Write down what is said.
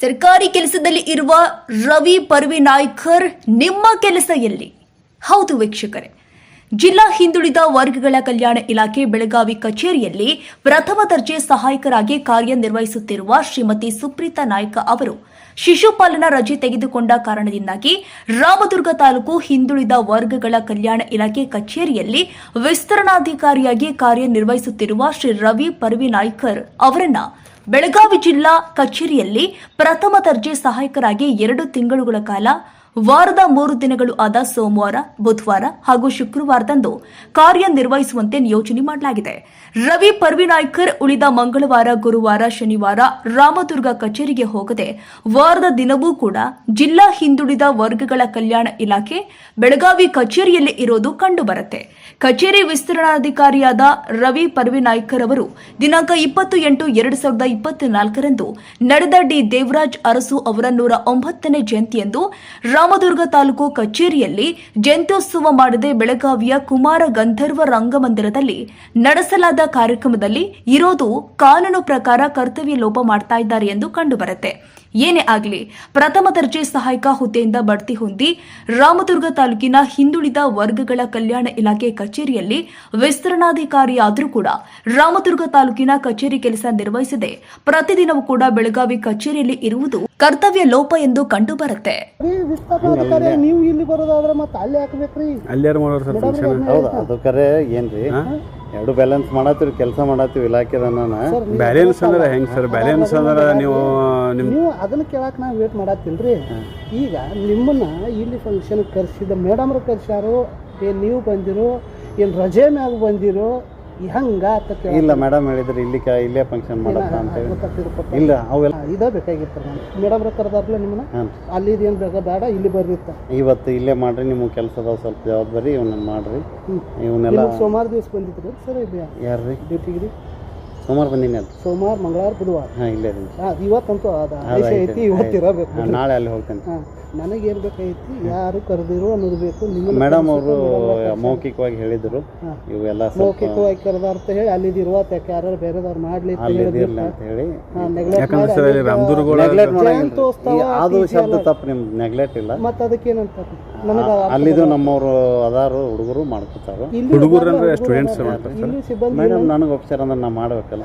ಸರ್ಕಾರಿ ಕೆಲಸದಲ್ಲಿ ಇರುವ ರವಿ ಪರ್ವಿ ನಾಯ್ಕರ್ ನಿಮ್ಮ ಕೆಲಸ ಎಲ್ಲಿ? ಹೌದು ವೀಕ್ಷಕರೇ ಜಿಲ್ಲಾ ಹಿಂದುಳಿದ ವರ್ಗಗಳ ಕಲ್ಯಾಣ ಇಲಾಖೆ ಬೆಳಗಾವಿ ಕಚೇರಿಯಲ್ಲಿ ಪ್ರಥಮ ದರ್ಜೆ ಸಹಾಯಕರಾಗಿ ಕಾರ್ಯನಿರ್ವಹಿಸುತ್ತಿರುವ ಶ್ರೀಮತಿ ಸುಪ್ರೀತಾ ನಾಯ್ಕ ಅವರು ಶಿಶುಪಾಲನಾ ರಜೆ ತೆಗೆದುಕೊಂಡ ಕಾರಣದಿಂದಾಗಿ ರಾಮದುರ್ಗ ತಾಲೂಕು ಹಿಂದುಳಿದ ವರ್ಗಗಳ ಕಲ್ಯಾಣ ಇಲಾಖೆ ಕಚೇರಿಯಲ್ಲಿ ವಿಸ್ತರಣಾಧಿಕಾರಿಯಾಗಿ ಕಾರ್ಯನಿರ್ವಹಿಸುತ್ತಿರುವ ಶ್ರೀ ರವಿ ಪರ್ವಿ ನಾಯ್ಕರ್ ಅವರನ್ನ ಬೆಳಗಾವಿ ಜಿಲ್ಲಾ ಕಚೇರಿಯಲ್ಲಿ ಪ್ರಥಮ ದರ್ಜೆ ಸಹಾಯಕರಾಗಿ ಎರಡು ತಿಂಗಳುಗಳ ಕಾಲ ವಾರದ ಮೂರು ದಿನಗಳು ಆದ ಸೋಮವಾರ, ಬುಧವಾರ ಹಾಗೂ ಶುಕ್ರವಾರದಂದು ಕಾರ್ಯನಿರ್ವಹಿಸುವಂತೆ ನಿಯೋಜನೆ ಮಾಡಲಾಗಿದೆ. ರವಿ ಪರ್ವಿನಾಯ್ಕರ್ ಉಳಿದ ಮಂಗಳವಾರ, ಗುರುವಾರ, ಶನಿವಾರ ರಾಮದುರ್ಗ ಕಚೇರಿಗೆ ಹೋಗದೆ ವಾರದ ದಿನವೂ ಕೂಡ ಜಿಲ್ಲಾ ಹಿಂದುಳಿದ ವರ್ಗಗಳ ಕಲ್ಯಾಣ ಇಲಾಖೆ ಬೆಳಗಾವಿ ಕಚೇರಿಯಲ್ಲಿ ಇರೋದು ಕಂಡುಬರುತ್ತೆ. ಕಚೇರಿ ವಿಸ್ತರಣಾಧಿಕಾರಿಯಾದ ರವಿ ಪರ್ವಿನಾಯ್ಕರ್ ಅವರು ದಿನಾಂಕ ಇಪ್ಪತ್ತು ಎಂಟು ಎರಡು ಸಾವಿರದ ಇಪ್ಪತ್ನಾಲ್ಕರಂದು ನಡೆದ ಡಿ ದೇವರಾಜ್ ಅರಸು ಅವರ ನೂರ ಒಂಬತ್ತನೇ ಜಯಂತಿಯಂದು ರಾಮದುರ್ಗ ತಾಲೂಕು ಕಚೇರಿಯಲ್ಲಿ ಜಯಂತ್ಯೋತ್ಸವ ಮಾಡದೆ ಬೆಳಗಾವಿಯ ಕುಮಾರ ಗಂಧರ್ವ ರಂಗಮಂದಿರದಲ್ಲಿ ನಡೆಸಲಾದ ಕಾರ್ಯಕ್ರಮದಲ್ಲಿ ಇರೋದು ಕಾನೂನು ಪ್ರಕಾರ ಕರ್ತವ್ಯ ಲೋಪ ಮಾಡ್ತಾ ಇದ್ದಾರೆ ಎಂದು ಕಂಡುಬರುತ್ತೆ. ಏನೇ ಆಗಲಿ ಪ್ರಥಮ ದರ್ಜೆ ಸಹಾಯಕ ಹುದ್ದೆಯಿಂದ ಬಡ್ತಿ ಹೊಂದಿ ರಾಮದುರ್ಗ ತಾಲೂಕಿನ ಹಿಂದುಳಿದ ವರ್ಗಗಳ ಕಲ್ಯಾಣ ಇಲಾಖೆ ಕಚೇರಿಯಲ್ಲಿ ವಿಸ್ತರಣಾಧಿಕಾರಿಯಾದರೂ ಕೂಡ ರಾಮದುರ್ಗ ತಾಲೂಕಿನ ಕಚೇರಿ ಕೆಲಸ ನಿರ್ವಹಿಸದೆ ಪ್ರತಿದಿನವೂ ಕೂಡ ಬೆಳಗಾವಿ ಕಚೇರಿಯಲ್ಲಿ ಇರುವುದು ಕರ್ತವ್ಯ ಲೋಪ ಎಂದು ಕಂಡುಬರುತ್ತೆ. ಬರುತ್ತೆ ನೀವು ಇಲ್ಲಿ ಬರೋದಾದ್ರೆ ಮತ್ತೆ ಅಲ್ಲಿ ಹಾಕ್ಬೇಕ್ರಿ ಮಾಡೋರು ಸರ್ ಫಂಕ್ಷನ್ ಹೌದಾ ಅದು ಕರೆ ಏನ್ರಿ? ಎರಡು ಬ್ಯಾಲೆನ್ಸ್ ಮಾಡತ್ತೀವಿ ಕೆಲಸ ಮಾಡತ್ತೀವಿ ಇಲಾಖೆ ನಾನು ಬ್ಯಾಲೆನ್ಸ್ ಅಂದ್ರೆ ಹೆಂಗ್ ಸರ್? ಬ್ಯಾಲೆನ್ಸ್ ಅಂದ್ರೆ ನೀವು ನಿಮ್ ನೀವು ಅದನ್ನ ಕೇಳಕ್ ನಾವು ವೇಟ್ ಮಾಡತ್ತಿಲ್ರಿ ಈಗ ನಿಮ್ಮನ್ನ ಇಲ್ಲಿ ಫಂಕ್ಷನ್ ಕರ್ಸಿದ ಮೇಡಮ್ರು ಕರ್ಸ್ಯಾರು ಏನ್ ನೀವು ಬಂದಿರೋ ಏನ್ ರಜೆ ಮ್ಯಾಗ ಬಂದಿರೋ ಹೆಂಗ ಇಲ್ಲ ಮೇಡಮ್ ಹೇಳಿದ್ರು ಇಲ್ಲಿ ಇಲ್ಲೇ ಫಂಕ್ಷನ್ ಮಾಡಪ್ಪ ಅಂತೇಳಿ ಇಲ್ಲ ಅವೆಲ್ಲ ಇದೇ ಬೇಕಾಗಿತ್ತು ಮೇಡಮ್ ಕರೆದಾರ್ಲ ನಿಮ್ಮನ್ನ? ಅಲ್ಲಿ ಇದೇನು ಬೇಕಾ ಬೇಡ ಇಲ್ಲಿ ಬರ್ರಿತ್ತ ಇವತ್ತು ಇಲ್ಲೇ ಮಾಡ್ರಿ ನಿಮ್ಮ ಕೆಲಸ ಅದಾವ ಸ್ವಲ್ಪ ಜವಾಬ್ದಾರಿ ಇವನ್ನ ಮಾಡ್ರಿ. ಇವನ್ನೆಲ್ಲ ಸೋಮವಾರ ದಿವಸ ಬಂದಿದ್ರು ಸರ್ ಯಾರ್ರಿ? ಡ್ಯೂಟಿಗೆ ರೀ ಸೋಮವಾರ ಬಂದಿನಿ ಅಲ್ಲ ಸೋಮವಾರ ಮಂಗಳವಾರ ಬುಧವಾರ. ಹಾಂ ಇಲ್ಲೇ ಇದೀನಿ ಇವತ್ತಂತೂ ಅದ ಐತಿ ಇವತ್ತು ಇರಬೇಕು ನಾಳೆ ಅಲ್ಲಿ ಹೋಗ್ತೇನೆ. ಹಾ. ನನಗೇನು ಬೇಕಾಗಿತ್ತು ಯಾರು ಕರೆದಿರೋ ಅನ್ನೋದು ಬೇಕು ನಿಮ್ಮ ಮೇಡಮ್ ಅವರು ಮೌಖಿಕವಾಗಿ ಹೇಳಿದ್ರು. ಇವೆಲ್ಲ ಮೌಖಿಕವಾಗಿ ಕರೆದ ಅಂತ ಹೇಳಿ ಅಲ್ಲಿದಿರುವ ಯಾಕೆ ಯಾರು ಬೇರೆದವ್ರು ಮಾಡ್ಲಿ ಅಂತ ಅಲ್ಲಿ ಹೇಳಿ. ಅದು ಶಬ್ದ ತಪ್ಪು ನಿಮ್ದು ನೆಗ್ಲೆಕ್ಟ್ ಇಲ್ಲ. ಮತ್ತೆ ಅದಕ್ಕೇನಂತ ನನಗೆ ಅಲ್ಲಿದು ನಮ್ಮವರು ಅದಾರು ಹುಡುಗರು ಮಾಡ್ಕೊತಾರ. ಹುಡುಗರು ಅಂದ್ರೆ ಸ್ಟೂಡೆಂಟ್ಸ್ ಮೇಡಮ್ ನನಗೆ ಒಪ್ಸರ್ ಅಂದ್ರೆ ನಾ ಮಾಡ್ಬೇಕಲ್ಲ?